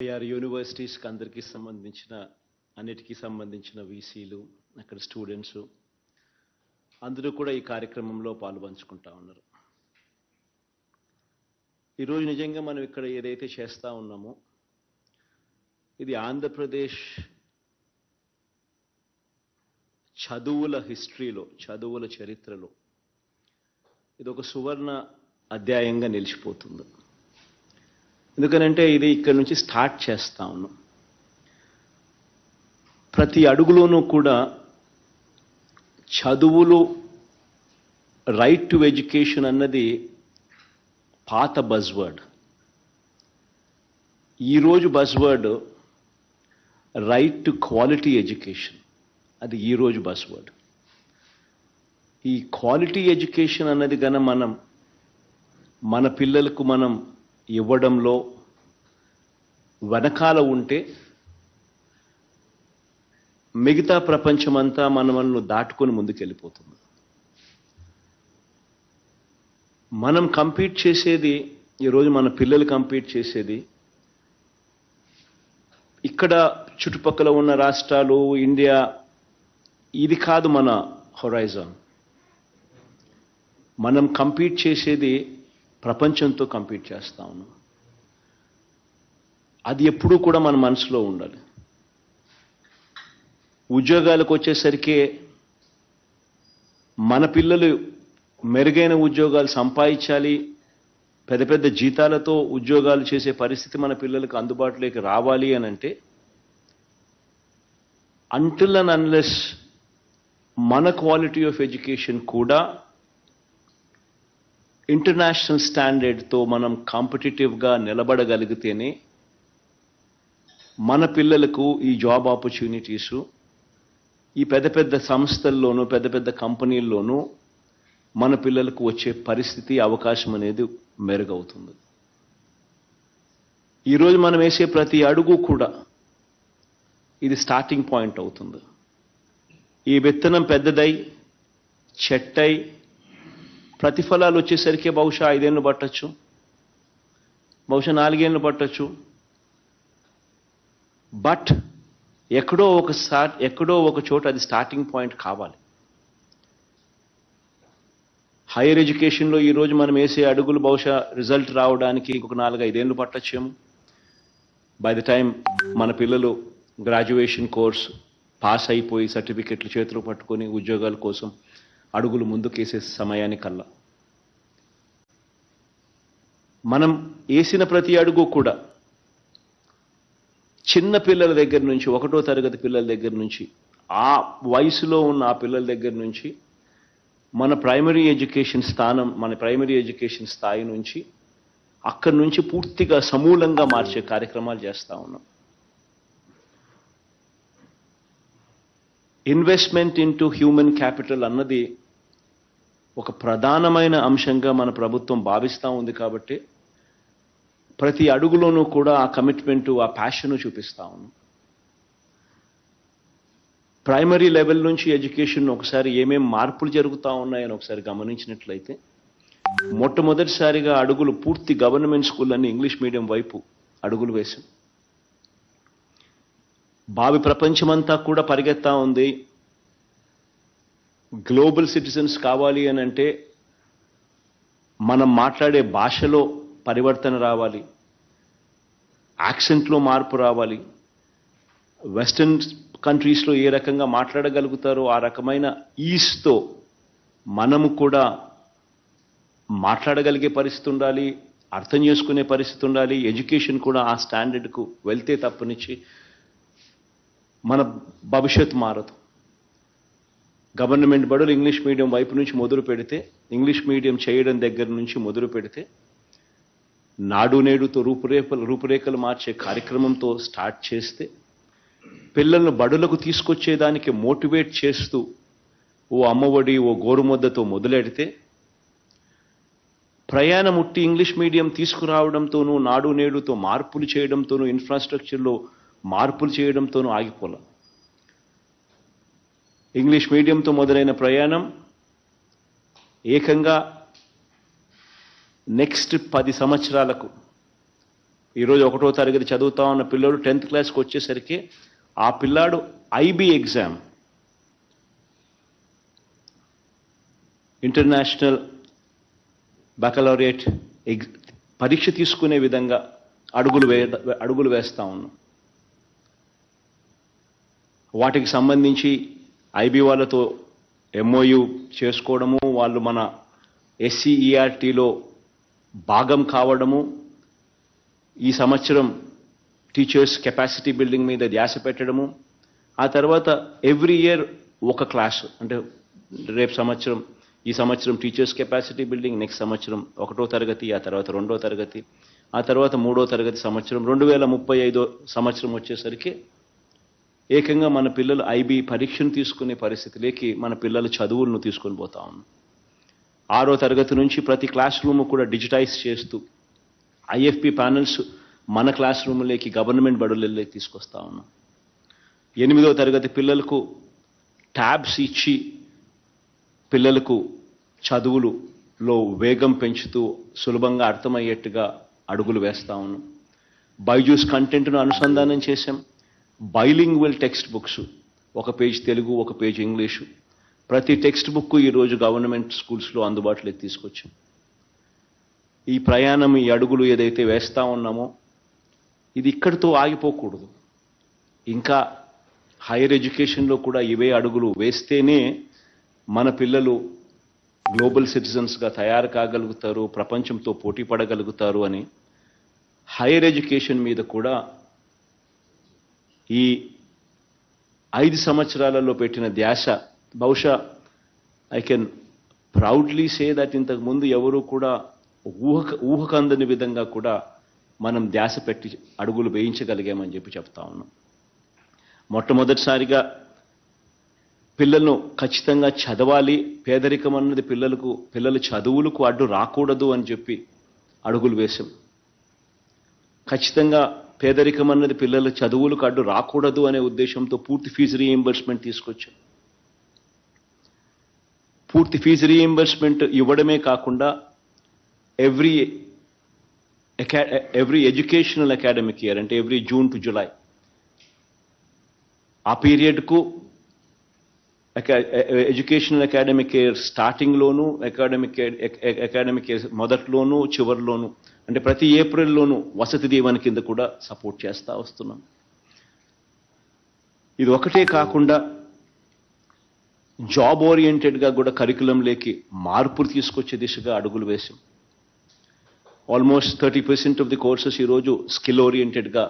Are యూనివర్సిటీస్కి అందరికీ సంబంధించిన అన్నిటికీ సంబంధించిన వీసీలు అక్కడ స్టూడెంట్స్ అందరూ కూడా ఈ కార్యక్రమంలో పాల్పంచుకుంటా ఉన్నారు. ఈరోజు నిజంగా మనం ఇక్కడ ఏదైతే చేస్తూ ఉన్నామో ఇది ఆంధ్రప్రదేశ్ చదువుల హిస్టరీలో చదువుల చరిత్రలో ఇది ఒక సువర్ణ అధ్యాయంగా నిలిచిపోతుంది. ఎందుకనంటే ఇది ఇక్కడ నుంచి స్టార్ట్ చేస్తా ఉన్నాం. ప్రతి అడుగులోనూ కూడా చదువులు రైట్ టు ఎడ్యుకేషన్ అన్నది పాత బజ్వర్డ్ ఈరోజు buzzword right to quality education అది ఈరోజు బజ్వర్డ్ ఈ క్వాలిటీ ఎడ్యుకేషన్ అన్నది కనుక మనం మన పిల్లలకు మనం ఇవ్వడంలో వెనకాల ఉంటే మిగతా ప్రపంచమంతా మనల్ని దాటుకొని ముందుకెళ్ళిపోతుంది. మనం కంపీట్ చేసేది ఈరోజు మన పిల్లలు కంపీట్ చేసేది ఇక్కడ చుట్టుపక్కల ఉన్న రాష్ట్రాలు ఇండియా ఇది కాదు మన హొరైజన్. మనం కంపీట్ చేసేది ప్రపంచంతో కంపీట్ చేస్తా ఉన్నాం. అది ఎప్పుడూ కూడా మన మనసులో ఉండాలి. ఉద్యోగాలకు వచ్చేసరికి మన పిల్లలు మెరుగైన ఉద్యోగాలు సంపాదించాలి పెద్ద పెద్ద జీతాలతో ఉద్యోగాలు చేసే పరిస్థితి మన పిల్లలకు అందుబాటులోకి రావాలి అని అంటే అంటిల్ అండ్ అన్లెస్ మన క్వాలిటీ ఆఫ్ ఎడ్యుకేషన్ కూడా ఇంటర్నేషనల్ స్టాండర్డ్తో మనం కాంపిటేటివ్గా నిలబడగలిగితేనే మన పిల్లలకు ఈ జాబ్ ఆపర్చునిటీసు ఈ పెద్ద పెద్ద సంస్థల్లోనూ పెద్ద పెద్ద కంపెనీల్లోనూ మన పిల్లలకు వచ్చే పరిస్థితి అవకాశం అనేది మెరుగవుతుంది. ఈరోజు మనం వేసే ప్రతి అడుగు కూడా ఇది స్టార్టింగ్ పాయింట్ అవుతుంది. ఈ విత్తనం పెద్దదై చెట్టై ప్రతిఫలాలు వచ్చేసరికి బహుశా ఐదేళ్ళు పట్టచ్చు. బహుశా నాలుగేళ్ళు పట్టచ్చు. బట్ ఎక్కడో ఒక స్టార్ట్ ఎక్కడో ఒక చోట అది స్టార్టింగ్ పాయింట్ కావాలి. హైయర్ ఎడ్యుకేషన్లో ఈరోజు మనం వేసే అడుగులు బహుశా రిజల్ట్ రావడానికి ఇంకొక నాలుగు ఐదేళ్ళు పట్టచ్చేమో. బై ద టైం మన పిల్లలు గ్రాడ్యుయేషన్ కోర్స్ పాస్ అయిపోయి సర్టిఫికెట్లు చేతులు పట్టుకొని ఉద్యోగాల కోసం అడుగులు ముందుకేసే సమయానికల్లా. మనం వేసిన ప్రతి అడుగు కూడా చిన్న పిల్లల దగ్గర నుంచి ఒకటో తరగతి పిల్లల దగ్గర నుంచి ఆ వయసులో ఉన్న ఆ పిల్లల దగ్గర నుంచి మన ప్రైమరీ ఎడ్యుకేషన్ స్థానం మన ప్రైమరీ ఎడ్యుకేషన్ స్థాయి నుంచి అక్కడి నుంచి పూర్తిగా సమూలంగా మార్చే కార్యక్రమాలు చేస్తా ఉన్నాం. ఇన్వెస్ట్మెంట్ ఇంటూ హ్యూమన్ క్యాపిటల్ అన్నది ఒక ప్రధానమైన అంశంగా మన ప్రభుత్వం భావిస్తూ ఉంది కాబట్టి ప్రతి అడుగులోనూ కూడా ఆ కమిట్మెంటు ఆ ప్యాషన్ చూపిస్తా ఉన్నాం ప్రైమరీ లెవెల్ నుంచి ఎడ్యుకేషన్ ఒకసారి ఏమేం మార్పులు జరుగుతూ ఉన్నాయని ఒకసారి గమనించినట్లయితే మొట్టమొదటిసారిగా అడుగులు పూర్తి గవర్నమెంట్ స్కూల్ అన్ని ఇంగ్లీష్ మీడియం వైపు అడుగులు వేశాం. భావి ప్రపంచమంతా కూడా పరిగెత్తా ఉంది. గ్లోబల్ సిటిజన్స్ కావాలి అని అంటే మనం మాట్లాడే భాషలో పరివర్తన రావాలి. యాక్సెంట్లో మార్పు రావాలి. వెస్టర్న్ కంట్రీస్లో ఏ రకంగా మాట్లాడగలుగుతారో ఆ రకమైన ఈస్తో మనము కూడా మాట్లాడగలిగే పరిస్థితి ఉండాలి అర్థం చేసుకునే పరిస్థితి ఉండాలి ఎడ్యుకేషన్ కూడా ఆ స్టాండర్డ్కు వెళ్తే తప్పనిచ్చి మన భవిష్యత్ మారదు. గవర్నమెంట్ బడులు ఇంగ్లీష్ మీడియం వైపు నుంచి మొదలు పెడితే ఇంగ్లీష్ మీడియం చేయడం దగ్గర నుంచి మొదలు పెడితే నాడు నేడుతో రూపురేఖలు రూపురేఖలు మార్చే కార్యక్రమంతో స్టార్ట్ చేస్తే పిల్లలను బడులకు తీసుకొచ్చేదానికి మోటివేట్ చేస్తూ ఓ అమ్మఒడి ఓ గోరుముద్దతో మొదలెడితే ప్రయాణం ఉట్టి ఇంగ్లీష్ మీడియం తీసుకురావడంతోనూ నాడు నేడుతో మార్పులు చేయడంతోనూ ఇన్ఫ్రాస్ట్రక్చర్లో మార్పులు చేయడంతోనూ ఆగిపోలా. ఇంగ్లీష్ మీడియంతో మొదలైన ప్రయాణం ఏకంగా నెక్స్ట్ పది సంవత్సరాలకు ఈరోజు ఒకటో తరగతి చదువుతా ఉన్న పిల్లోడు టెన్త్ క్లాస్కి వచ్చేసరికి ఆ పిల్లాడు ఐబీ ఎగ్జామ్ ఇంటర్నేషనల్ బకలౌరియట్ ఎగ్ పరీక్ష తీసుకునే విధంగా అడుగులు వే అడుగులు వేస్తా ఉన్నాం. వాటికి సంబంధించి ఐబీ వాళ్ళతో ఎంఓయు చేసుకోవడము వాళ్ళు మన ఎస్సీఈఆర్టీలో భాగం కావడము ఈ సంవత్సరం టీచర్స్ కెపాసిటీ బిల్డింగ్ మీద ధ్యాస పెట్టడము ఆ తర్వాత ఎవ్రీ ఇయర్ ఒక క్లాస్ అంటే రేపు సంవత్సరం ఈ సంవత్సరం టీచర్స్ కెపాసిటీ బిల్డింగ్ నెక్స్ట్ సంవత్సరం ఒకటో తరగతి ఆ తర్వాత రెండో తరగతి ఆ తర్వాత మూడో తరగతి సంవత్సరం రెండు వేల ముప్పై ఐదో సంవత్సరం వచ్చేసరికి ఏకంగా మన పిల్లలు ఐబీ పరీక్షను తీసుకునే పరిస్థితిలోకి మన పిల్లల చదువులను తీసుకొని పోతా ఉన్నాం. ఆరో తరగతి నుంచి ప్రతి క్లాస్ రూమ్ కూడా డిజిటైజ్ చేస్తూ ఐఎఫ్పి ప్యానల్స్ మన క్లాస్ రూమ్లోకి గవర్నమెంట్ బడులలోకి తీసుకొస్తా ఉన్నాం. ఎనిమిదో తరగతి పిల్లలకు ట్యాబ్స్ ఇచ్చి పిల్లలకు చదువులులో వేగం పెంచుతూ సులభంగా అర్థమయ్యేట్టుగా అడుగులు వేస్తా ఉన్నాం. బైజూస్ కంటెంట్ను అనుసంధానం చేశాం. బైలింగ్వల్ టెక్స్ట్ బుక్స్ ఒక పేజ్ తెలుగు ఒక పేజ్ ఇంగ్లీషు. ప్రతి టెక్స్ట్ బుక్ ఈరోజు గవర్నమెంట్ స్కూల్స్లో అందుబాటులోకి తీసుకొచ్చాం. ఈ ప్రయాణం ఈ అడుగులు ఏదైతే వేస్తా ఉన్నామో ఇది ఇక్కడితో ఆగిపోకూడదు. ఇంకా హైయర్ ఎడ్యుకేషన్లో కూడా ఇవే అడుగులు వేస్తేనే మన పిల్లలు గ్లోబల్ సిటిజన్స్గా తయారు కాగలుగుతారు ప్రపంచంతో పోటీ పడగలుగుతారు అని హైయర్ ఎడ్యుకేషన్ మీద కూడా ఈ ఐదు సంవత్సరాలలో పెట్టిన ధ్యాస బహుశా I can proudly say that ఇంతకు ముందు కూడా ఊహక ఊహకందని విధంగా కూడా మనం ధ్యాస పెట్టి అడుగులు వేయించగలిగామని చెప్పి చెప్తా ఉన్నాం. మొట్టమొదటిసారిగా పిల్లలను ఖచ్చితంగా చదవాలి. పేదరికం అన్నది పిల్లలకు పిల్లల చదువులకు అడ్డు రాకూడదు అని చెప్పి అడుగులు వేశాం. ఖచ్చితంగా పేదరికం అన్నది పిల్లల చదువులకు అడ్డు రాకూడదు అనే ఉద్దేశంతో పూర్తి ఫీజు రీఎంబర్స్మెంట్ తీసుకొచ్చాం. పూర్తి ఫీజు రీఎంబర్స్మెంట్ ఇవ్వడమే కాకుండా every every educational academic year అంటే ఎవ్రీ జూన్ టు జులై ఆ పీరియడ్కు ఎడ్యుకేషనల్ అకాడమిక్ ఇయర్ స్టార్టింగ్లోను అకాడమిక్ అకాడమిక్ ఇయర్ మొదట్లోనూ చివరిలోను అంటే ప్రతి ఏప్రిల్లోనూ వసతి దీవెన కింద కూడా సపోర్ట్ చేస్తూ వస్తున్నాం. ఇది ఒకటే కాకుండా జాబ్ ఓరియంటెడ్గా కూడా కరికులంలోకి మార్పులు తీసుకొచ్చే దిశగా అడుగులు వేశాం. Almost thirty percent of the courses ఈరోజు స్కిల్ ఓరియంటెడ్గా